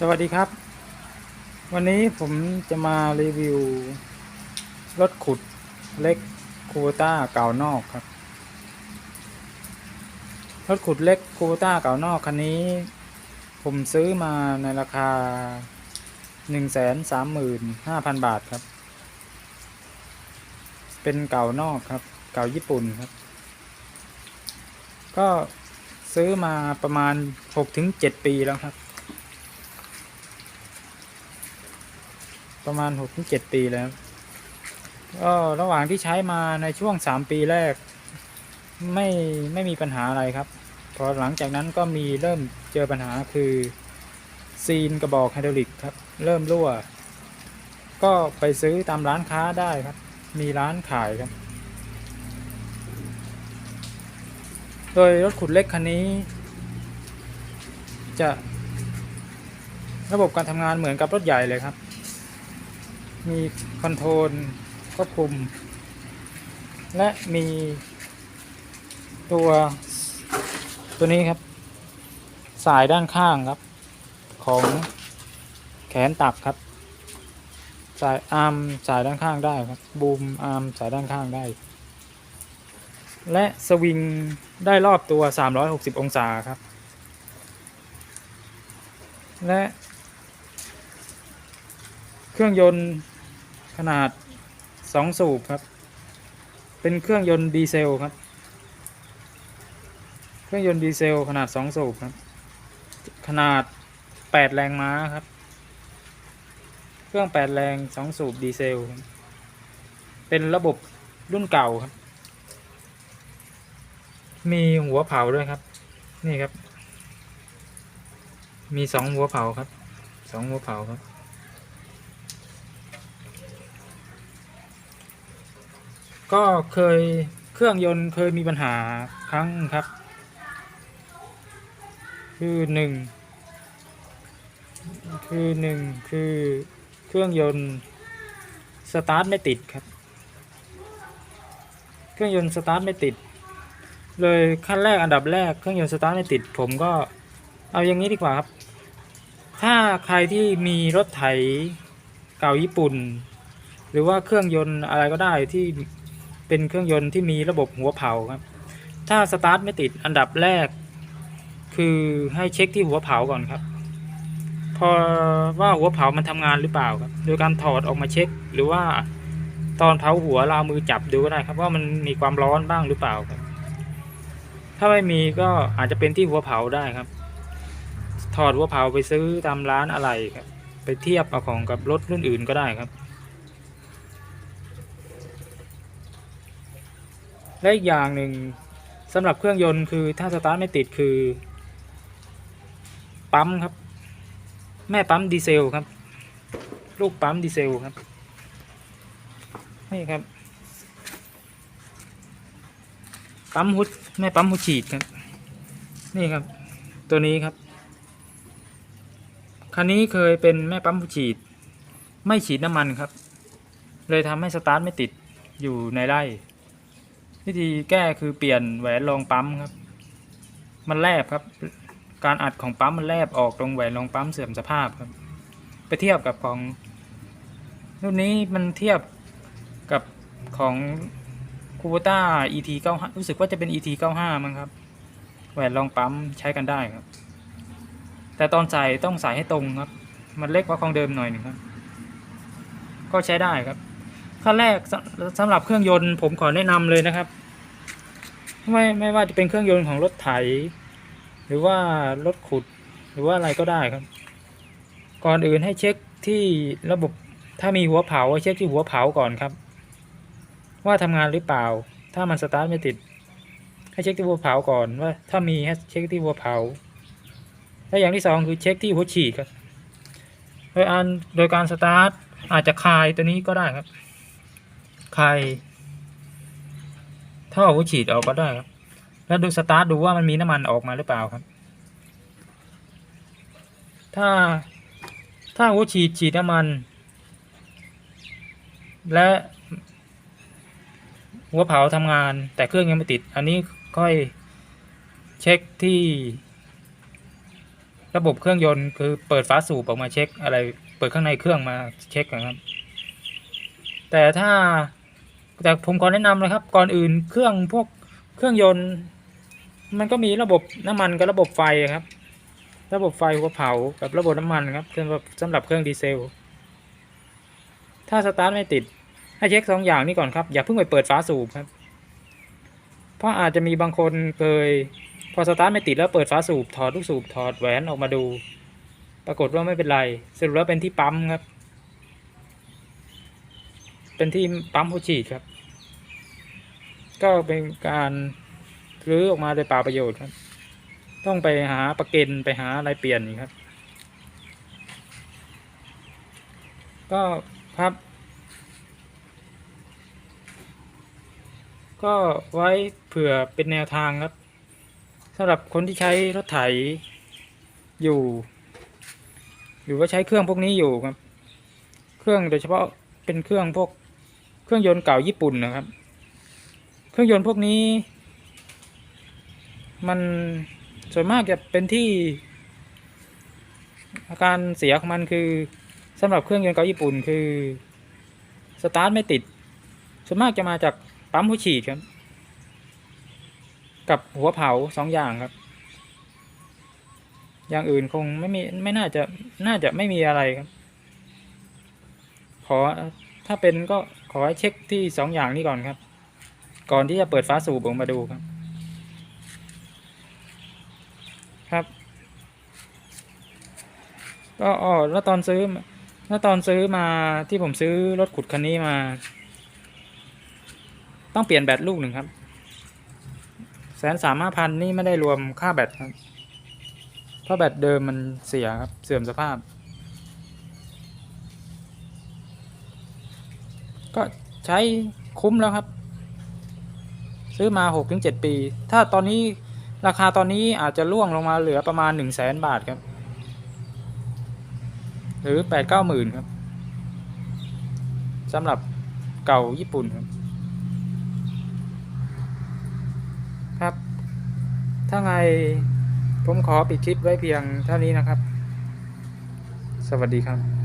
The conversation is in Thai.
สวัสดีครับ วันนี้ผมจะมารีวิว รถขุดเล็กคูต้าเก่านอกครับ รถขุดเล็กคูต้าเก่านอกคันนี้ ผมซื้อมาในราคา 135,000 บาทครับ เป็นเก่านอกครับ เก่าญี่ปุ่นครับ ก็ซื้อมาประมาณ 6-7 ปีแล้วครับ ประมาณหกถึงเจ็ดปีแล้วก็ระหว่างที่ใช้มาในช่วงสามปีแรก ไม่ไม่มีปัญหาอะไรครับพอหลังจากนั้นก็มีเริ่มเจอปัญหาคือซีนกระบอกไฮดรอลิกครับ เริ่มรั่ว ก็ไปซื้อตามร้านค้าได้ครับ มีร้านขายครับ โดยรถขุดเล็กคันนี้ จะ ระบบการทำงานเหมือนกับรถใหญ่เลยครับ มีคอนโทรลควบคุม และมีตัวตัวนี้ครับ สายด้านข้างครับ ของแขนตักครับ สายอาร์มสายด้านข้างได้ครับ บูมอาร์มสายด้านข้างได้ และสวิงได้รอบตัว 360 องศาครับ และ เครื่องยนต์ ขนาด 2 สูบครับ เป็นเครื่องยนต์ดีเซลครับ เครื่องยนต์ดีเซลขนาด 2 สูบครับ ขนาด 8 แรงม้าครับ เครื่อง 8 แรง 2 สูบดีเซล เป็นระบบรุ่นเก่าครับ มีหัวเผาด้วยครับ นี่ครับ มีสองหัวเผาครับสองหัวเผาครับ ก็เคยเครื่องยนต์เคยมีปัญหาครั้งครับ คือหนึ่งคือหนึ่งคือเครื่องยนต์สตาร์ทไม่ติดครับ เครื่องยนต์สตาร์ทไม่ติด เลยขั้นแรกอันดับแรกเครื่องยนต์สตาร์ทไม่ติด ผมก็เอาอย่างนี้ดีกว่าครับ ถ้าใครที่มีรถไถเก่าญี่ปุ่น หรือว่าเครื่องยนต์อะไรก็ได้ที่ เป็นเครื่องยนต์ที่มีระบบหัวเผาครับ ถ้าสตาร์ทไม่ติดอันดับแรก คือให้เช็คที่หัวเผาก่อนครับ พอว่าหัวเผามันทำงานหรือเปล่าครับ โดยการถอดออกมาเช็ค หรือว่าตอนเผาหัวเราเอามือจับดูก็ได้ครับ ว่ามันมีความร้อนบ้างหรือเปล่าครับ ถ้าไม่มีก็อาจจะเป็นที่หัวเผาได้ครับ ถอดหัวเผาไปซื้อตามร้านอะไรครับ ไปเทียบเอาของกับรถรุ่นอื่นก็ได้ครับ และอีกอย่างหนึ่งสำหรับเครื่องยนต์คือถ้าสตาร์ทไม่ติดคือ ปั๊มครับ แม่ปั๊มดีเซลครับ ลูกปั๊มดีเซลครับ นี่ครับ ปั๊มฮุดแม่ปั๊มฮุดฉีดครับ นี่ครับ ตัวนี้ครับ คันนี้เคยเป็นแม่ปั๊มฮุดฉีด ไม่ฉีดน้ำมันครับ เลยทำให้สตาร์ทไม่ติดอยู่ในไร่ วิธีแก้คือเปลี่ยนแหวนรองปั๊มครับ มันแลบครับ การอัดของปั๊มมันแลบออกตรงแหวนรองปั๊มเสื่อมสภาพครับ ไปเทียบกับของรุ่นนี้มันเทียบกับของคูโบต้า ET 95รู้สึกว่าจะเป็น ET 95มั้งครับ แหวนรองปั๊มใช้กันได้ครับ แต่ตอนใส่ต้องใส่ให้ตรงครับ มันเล็กกว่าของเดิมหน่อยหนึ่งครับ ก็ใช้ได้ครับ ขั้นแรกสำสำหรับเครื่องยนต์ผมขอแนะนำเลยนะครับไม่ไม่ว่าจะเป็นเครื่องยนต์ของรถไถ หรือว่ารถขุดหรือว่าอะไรก็ได้ครับ ก่อนอื่นให้เช็คที่ระบบถ้ามีหัวเผาเช็คที่หัวเผาก่อนครับ ว่าทำงานหรือเปล่า ถ้ามันสตาร์ทไม่ติด ให้เช็คที่หัวเผาก่อนว่า ถ้ามีให้เช็คที่หัวเผาและอย่างที่สองคือเช็คที่หัวฉีดครับโดยอันโดยการสตาร์ทอาจจะคลายตัวนี้ก็ได้ครับ คลายท่อหัวฉีดออกก็ได้ครับ แล้วดูสตาร์ทดูว่ามันมีน้ำมันออกมาหรือเปล่าครับ ถ้าถ้าหัวฉีดฉีดน้ำมัน และหัวเผาทำงาน แต่เครื่องยังไม่ติด อันนี้ค่อยเช็คที่ ระบบเครื่องยนต์คือเปิดฝาสูบออกมาเช็คอะไร เปิดข้างในเครื่องมาเช็คนะครับ แต่ถ้า แต่ผมขอแนะนำนะครับ ก่อนอื่นเครื่องพวกเครื่องยนต์ มันก็มีระบบน้ำมันกับระบบไฟครับ ระบบไฟหัวเผากับระบบน้ำมันครับสำหรับสำหรับเครื่องดีเซล ถ้าสตาร์ทไม่ติด ให้เช็คสองอย่างนี้ก่อนครับ อย่าเพิ่งไปเปิดฝาสูบครับ เพราะอาจจะมีบางคนเคย พอสตาร์ทไม่ติดแล้วเปิดฝาสูบถอดลูกสูบถอดแหวนออกมาดู ปรากฏว่าไม่เป็นไรสรุปแล้วเป็นที่ปั๊มครับ เป็นที่ปั๊มหัวฉีดครับ ก็เป็นการรื้อออกมาโดยเปล่าประโยชน์ครับ ต้องไปหาประเก็นไปหาอะไรเปลี่ยนอีกครับ ก็ครับ ก็ไว้เผื่อเป็นแนวทางครับสำหรับคนที่ใช้รถไถอยู่ หรือว่าใช้เครื่องพวกนี้อยู่ครับ เครื่องโดยเฉพาะเป็นเครื่องพวก เครื่องยนต์เก่าญี่ปุ่นนะครับ เครื่องยนต์พวกนี้ มันส่วนมากจะเป็นที่อาการเสียของมันคือสำหรับเครื่องยนต์เก่าญี่ปุ่นคือสตาร์ทไม่ติด ส่วนมากจะมาจากปั๊มหัวฉีดครับ กับหัวเผาสองอย่างครับ อย่างอื่นคงไม่มีไม่น่าจะน่าจะไม่มีอะไรครับ ขอถ้าเป็นก็ อให้เช็คที่สองอย่างนี้ก่อนครับ ก่อนที่จะเปิดฟ้าสูบออกมาดูครับ ครับ ก็อ๋อแล้วตอนซื้อแล้วตอนซื้อมาที่ผมซื้อรถขุดคันนี้มา ต้องเปลี่ยนแบตลูกหนึ่งครับแสนสามห้าพันนี่ไม่ได้รวมค่าแบตครับเพราะแบตเดิมมันเสียครับเสื่อมสภาพ ก็ใช้คุ้มแล้วครับ ซื้อมาหกถึงเจ็ดปี ถ้าตอนนี้ราคาตอนนี้อาจจะล่วงลงมาเหลือประมาณหนึ่งแสนบาทครับ หรือแปดเก้าหมื่นครับสำหรับเก่าญี่ปุ่นครับ ครับ ถ้าไงผมขอปิดคลิปไว้เพียงเท่านี้นะครับ สวัสดีครับ